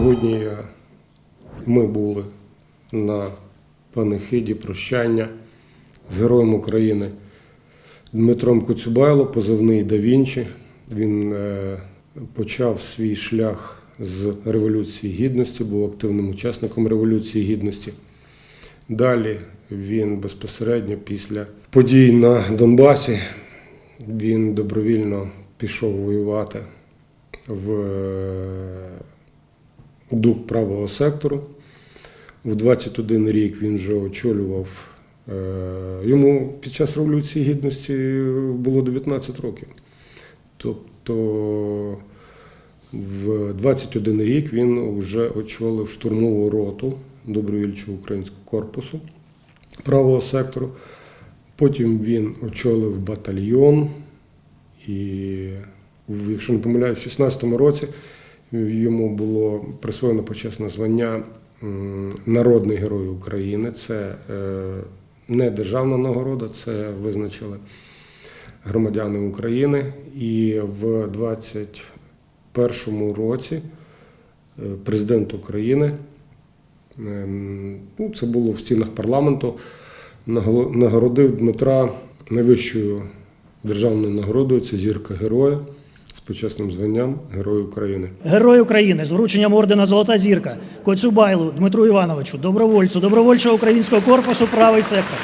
Сьогодні ми були на панихиді прощання з героєм України Дмитром Коцюбайло, позивний Да Вінчі. Він е, почав свій шлях з Революції Гідності, був активним учасником Революції Гідності. Далі він безпосередньо після подій на Донбасі він добровільно пішов воювати в ДУК правого сектору. В 21 рік він вже очолював. е, Йому під час Революції Гідності було 19 років. Тобто в 21 рік він вже очолив штурмову роту добровільчого українського корпусу правого сектору. Потім він очолив батальйон, і, якщо не помиляюсь, в 16-му році йому було присвоєно почесне звання Народний герой України. Це е, не державна нагорода, це визначили громадяни України. І в 21-му році е, президент України, е, ну, це було в стінах парламенту, нагородив Дмитра найвищою державною нагородою це зірка героя з почесним званням Герой України. Герой України з врученням ордена Золота зірка Коцюбайлу Дмитру Івановичу, добровольцю, добровольчого українського корпусу правий сектор.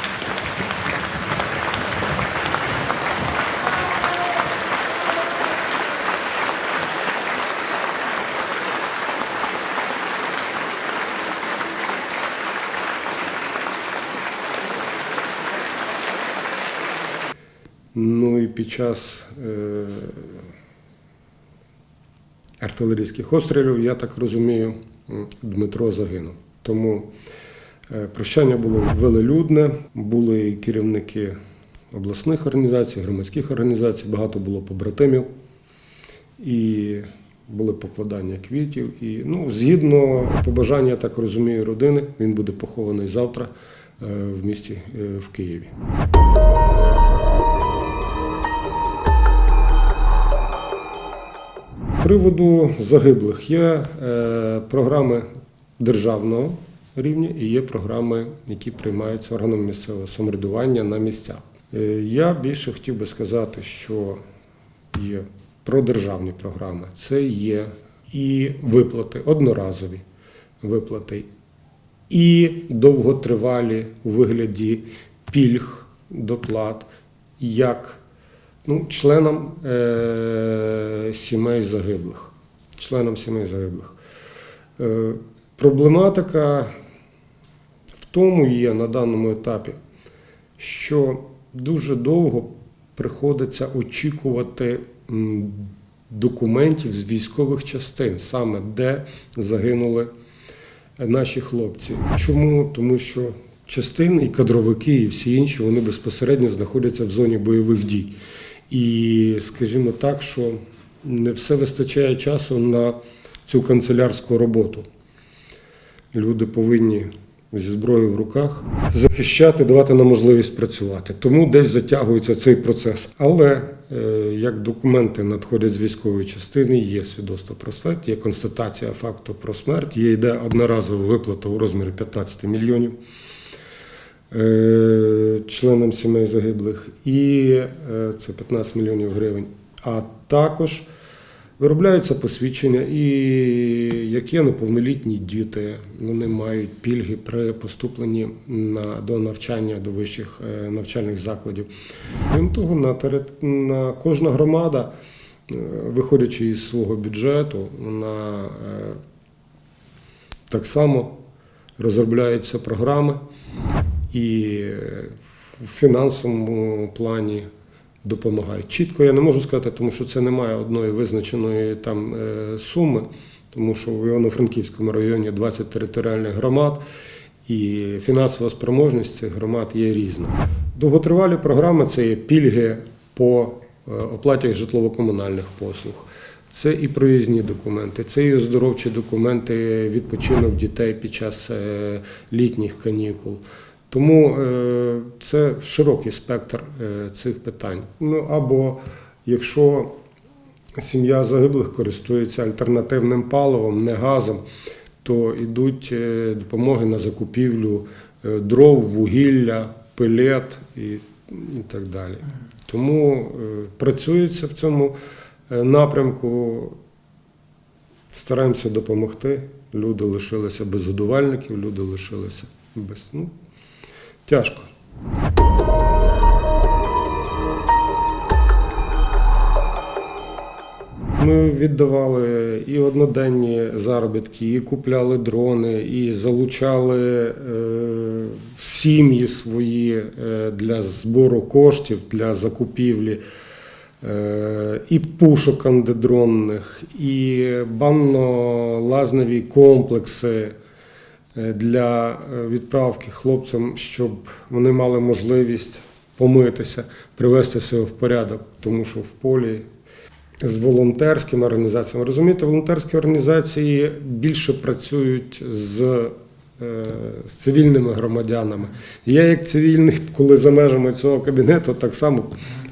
Ну і під час е, артилерійських обстрілів, я так розумію, Дмитро загинув. Тому е, прощання було велелюдне, були і керівники обласних організацій, громадських організацій, багато було побратимів. І були покладання квітів. І ну, згідно побажання, я так розумію, родини, він буде похований завтра е, в місті е, в Києві. Приводу загиблих є е, програми державного рівня і є програми, які приймаються органами місцевого самоврядування на місцях. Е, я більше хотів би сказати, що є про державні програми. Це є і виплати, одноразові виплати, і довготривалі у вигляді пільг, доплат, як ну, членам е- сімей загиблих. Членам сімей загиблих. Е- проблематика в тому є на даному етапі, що дуже довго приходиться очікувати документів з військових частин, саме де загинули наші хлопці. Чому? Тому що частини і кадровики, і всі інші вони безпосередньо знаходяться в зоні бойових дій. І скажімо так, що не все вистачає часу на цю канцелярську роботу. Люди повинні зі зброєю в руках захищати, давати нам можливість працювати. Тому десь затягується цей процес. Але е, як документи надходять з військової частини, є свідоцтво про смерть, є констатація факту про смерть, є йде одноразова виплата у розмірі 15 мільйонів членам сімей загиблих, і е, це 15 мільйонів гривень. А також виробляються посвідчення, і як є неповнолітні діти, вони мають пільги при поступленні на, до навчання до вищих е, навчальних закладів. Крім того, на, на кожна громада, е, виходячи із свого бюджету, вона е, так само розробляються програми і в фінансовому плані допомагають. Чітко я не можу сказати, тому що це немає одної визначеної там е, суми, тому що в Івано-Франківському районі 20 територіальних громад. І фінансова спроможність цих громад є різна. Довготривалі програми це є пільги по е, оплаті житлово-комунальних послуг. Це і проїзні документи, це і оздоровчі документи, відпочинок дітей під час е, літніх канікул. Тому е, це широкий спектр е, цих питань. Ну або якщо сім'я загиблих користується альтернативним паливом, не газом, то йдуть е, допомоги на закупівлю дров, вугілля, пилет і, і так далі. Тому працюється в цьому напрямку. Стараємося допомогти. Люди лишилися без годувальників, люди лишилися без. Ну, тяжко. Ми віддавали і одноденні заробітки, і купляли дрони, і залучали е, сім'ї свої е, для збору коштів, для закупівлі е, і пушок антидронних, і банно-лазневі комплекси для е, відправки хлопцям, щоб вони мали можливість помитися, привести себе в порядок, тому що в полі з волонтерськими організаціями. Розумієте, волонтерські організації більше працюють з, е, з цивільними громадянами. Я, як цивільний, коли за межами цього кабінету, так само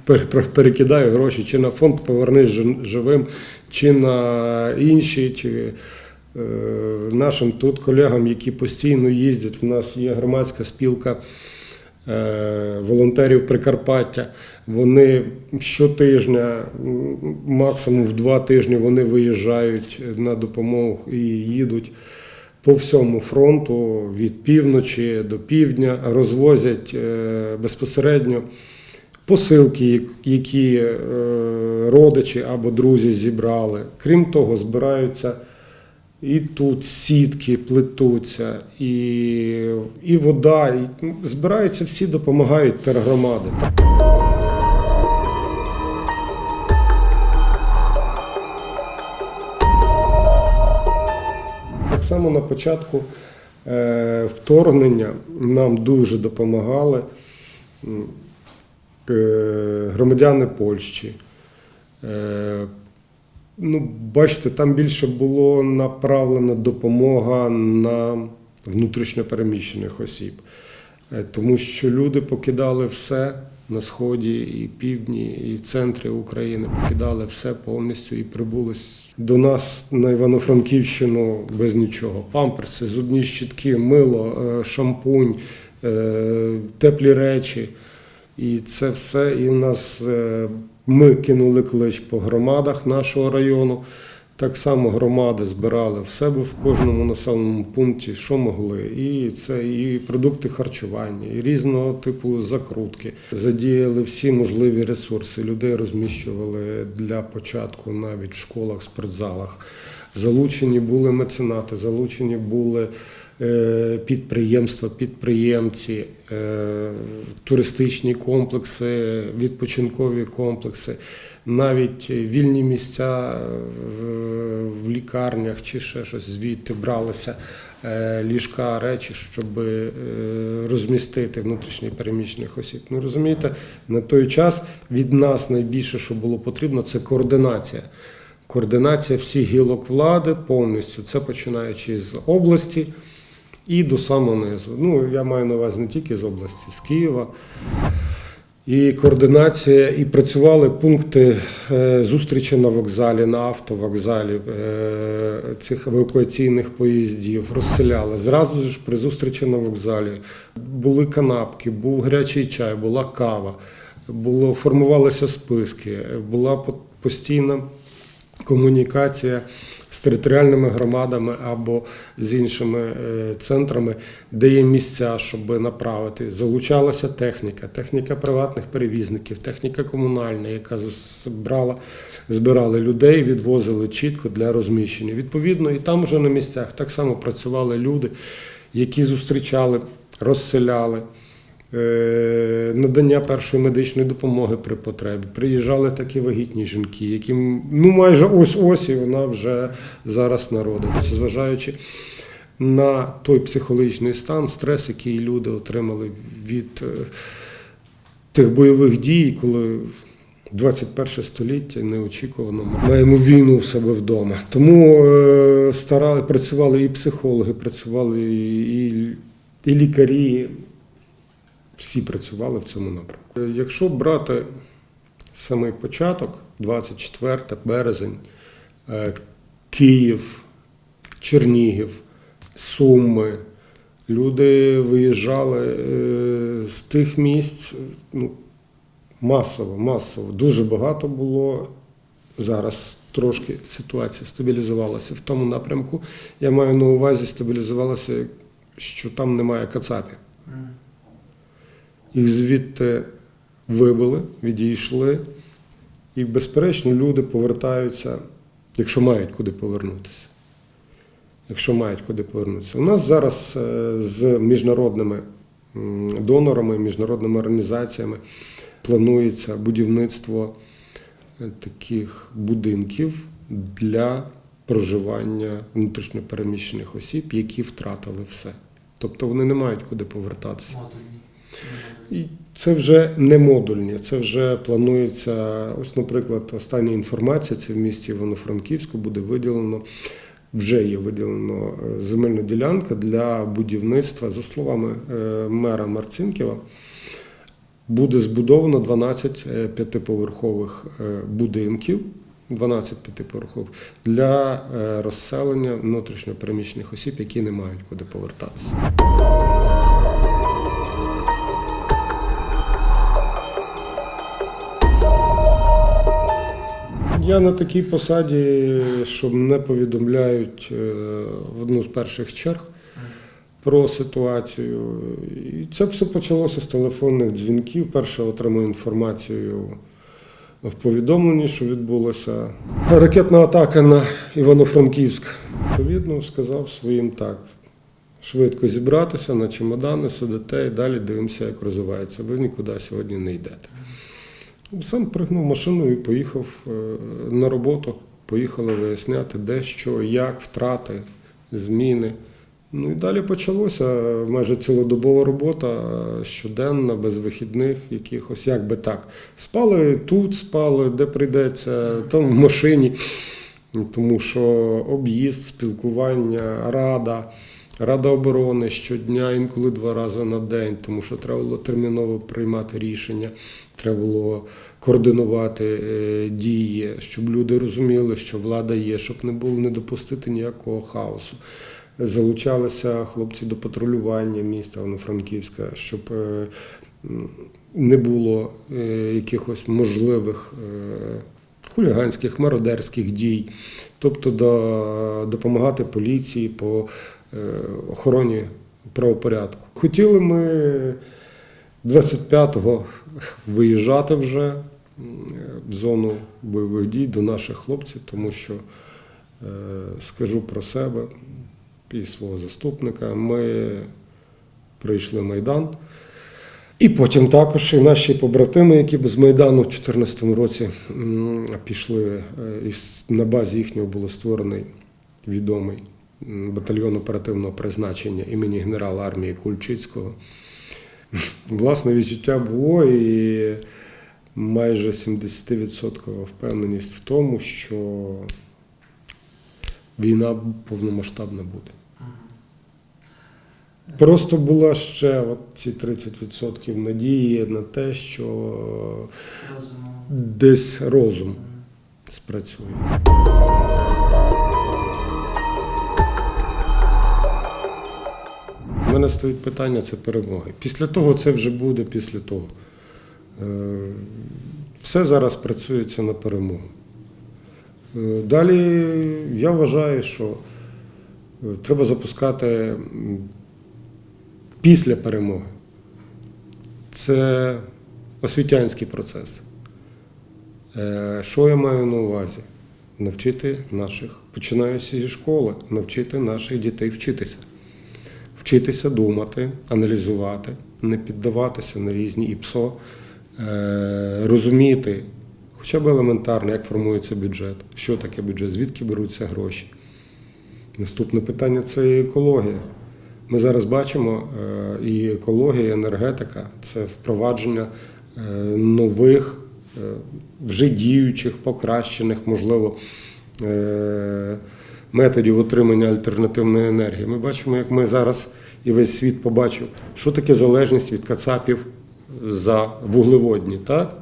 пер- пер- перекидаю гроші чи на фонд Повернись живим, чи на інші, чи е, нашим тут колегам, які постійно їздять. В нас є громадська спілка е, волонтерів Прикарпаття. Вони щотижня, максимум в два тижні, вони виїжджають на допомогу і їдуть по всьому фронту від півночі до півдня, розвозять е, безпосередньо посилки, які е, родичі або друзі зібрали. Крім того, збираються і тут сітки плетуться, і, і вода, і ну, збираються всі, допомагають тергромади. Так само на початку е, вторгнення нам дуже допомагали е, громадяни Польщі. Е, Ну, бачите, там більше було направлена допомога на внутрішньопереміщених осіб, Е, тому що люди покидали все на сході і півдні, і центрі України, покидали все повністю і прибули до нас на Івано-Франківщину без нічого. Памперси, зубні щітки, мило, е, шампунь, е, теплі речі. І це все. І в нас ми кинули клич по громадах нашого району. Так само громади збирали в себе в кожному населеному пункті, що могли. І це і продукти харчування, і різного типу закрутки. Задіяли всі можливі ресурси. Людей розміщували для початку навіть в школах, спортзалах. Залучені були меценати, залучені були підприємства, підприємці, е, туристичні комплекси, відпочинкові комплекси, навіть вільні місця в- в лікарнях чи ще щось звідти бралися е, ліжка, речі, щоб е, розмістити внутрішньо переміщених осіб. Ну розумієте, на той час від нас найбільше, що було потрібно, це координація. Координація всіх гілок влади повністю. Це починаючи з області і до самого низу. Ну, я маю на увазі не тільки з області, з Києва. І координація, і працювали пункти е, зустрічі на вокзалі, на автовокзалі е, цих евакуаційних поїздів, розселяли. Зразу ж при зустрічі на вокзалі були канапки, був гарячий чай, була кава, було, формувалися списки, була постійна комунікація з територіальними громадами або з іншими е, центрами, де є місця, щоб направити. Залучалася техніка, техніка приватних перевізників, техніка комунальна, яка збирала, збирали людей, відвозили чітко для розміщення. Відповідно, і там вже на місцях так само працювали люди, які зустрічали, розселяли. Е, надання першої медичної допомоги при потребі. Приїжджали такі вагітні жінки, яким ну майже ось ось і вона вже зараз народилася, зважаючи на той психологічний стан, стрес, який люди отримали від е, тих бойових дій, коли 21 століття неочікувано маємо війну в себе вдома. Тому е, старали, працювали і психологи, працювали і, і лікарі всі працювали в цьому напрямку. Якщо брати самий початок, 24 березень, е, Київ, Чернігів, Суми. Люди виїжджали е, з тих місць ну, масово, масово. Дуже багато було. Зараз трошки ситуація стабілізувалася в тому напрямку. Я маю на увазі стабілізувалася, що там немає кацапів. Їх звідти вибили, відійшли. І, безперечно, люди повертаються, якщо мають куди повернутися. Якщо мають куди повернутися. У нас зараз е, з міжнародними донорами, міжнародними організаціями планується будівництво е, таких будинків для проживання внутрішньопереміщених осіб, які втратили все. Тобто вони не мають куди повертатися. Це вже не модульні, це вже планується. Ось, наприклад, остання інформація це в місті Івано-Франківську буде виділено. Вже є виділено е, земельна ділянка для будівництва, за словами е, мера Марцинківа, буде збудовано 12 е, п'ятиповерхових будинків, 12 п'ятиповерхових для розселення внутрішньопереміщених осіб, які не мають куди повертатися. Я на такій посаді, що мене повідомляють е, в одну з перших черг про ситуацію. І це все почалося з телефонних дзвінків. Перше отримую інформацію в повідомленні, що відбулося ракетна атака на Івано-Франківськ. Відповідно, сказав своїм так. Швидко зібратися на чемодани, сидите і далі дивимося, як розвивається. Ви нікуди сьогодні не йдете. Сам пригнув машину і поїхав е, на роботу. Поїхали виясняти, де що, як, втрати, зміни. Ну і далі почалося майже цілодобова робота, е, щоденна, без вихідних якихось, як би так. Спали тут, спали, де прийдеться, там в машині. Тому що об'їзд, спілкування, рада. Рада оборони щодня, інколи два рази на день, тому що треба було терміново приймати рішення, треба було координувати е, дії, щоб люди розуміли, що влада є, щоб не було не допустити ніякого хаосу. Залучалися хлопці до патрулювання міста Івано-Франківська, щоб е, не було е, якихось можливих хуліганських, мародерських дій, тобто до- допомагати поліції по охороні правопорядку. Хотіли ми 25-го виїжджати вже в зону бойових дій до наших хлопців, тому що е, скажу про себе і свого заступника. Ми пройшли Майдан. І потім також і наші побратими, які з Майдану в 2014 році пішли, е, із- на базі їхнього було створений відомий батальйон оперативного призначення імені генерала армії Кульчицького. Власне відчуття було і майже 70% впевненість в тому, що війна повномасштабна буде. Просто була ще от ці 30% надії на те, що десь розум спрацює. Мене стоїть питання це перемоги. Після того це вже буде після того. Е, Все зараз працюється на перемогу. Е, Далі я вважаю, що е, треба запускати після перемоги. Це освітянський процес. Що я маю на увазі? Навчити наших, починаючи зі школи, навчити наших дітей вчитися. Вчитися думати, аналізувати, не піддаватися на різні ІПСО, е, розуміти хоча б елементарно, як формується бюджет, що таке бюджет, звідки беруться гроші. Наступне питання це екологія. Ми зараз бачимо е, і екологія, і енергетика це впровадження е, нових, вже діючих, покращених, можливо, методів отримання альтернативної енергії. Ми бачимо, як ми зараз і весь світ побачив, що таке залежність від кацапів за вуглеводні. Так?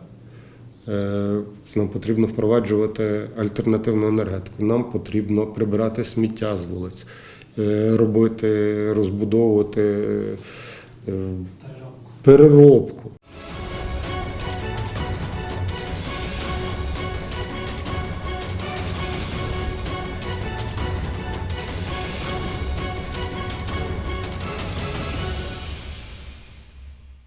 Е, нам потрібно впроваджувати альтернативну енергетику. Нам потрібно прибирати сміття з вулиць, е, робити, розбудовувати е, переробку.